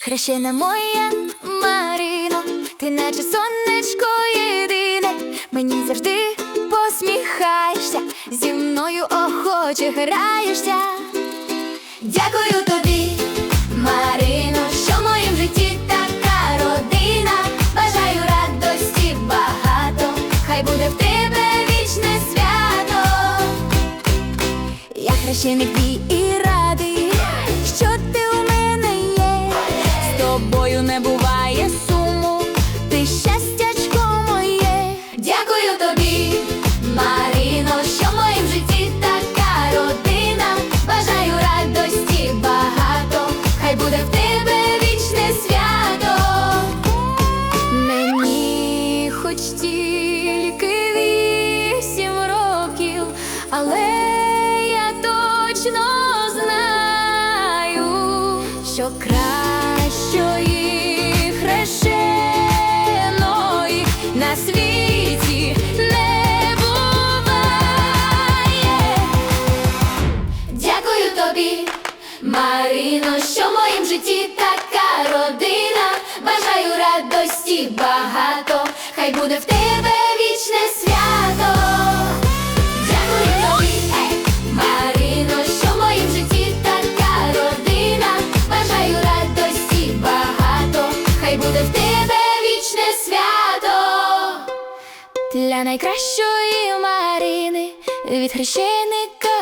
Хрещена моя Марино, ти наче сонечко єдине, мені завжди посміхаєшся, зі мною охоче граєшся. Дякую тобі, Марино, що в моїм житті така родина. Бажаю радості багато, хай буде в тебе вічне свято. Я хрещеник твій тобою не буває суму, ти щастячко моє. Дякую тобі, Маріно, що в моїм житті така родина. Бажаю радості багато, хай буде в тебе вічне свято. Мені хоч тільки вісім років, але я точно знаю, що кращої Марино, що моїм житті така родина. Бажаю радості багато, хай буде в тебе вічне свято. Дякую тобі, ей, Марино, що в моїм житті така родина. Бажаю радості багато, хай буде в тебе вічне свято. Для найкращої Марини від хрещеника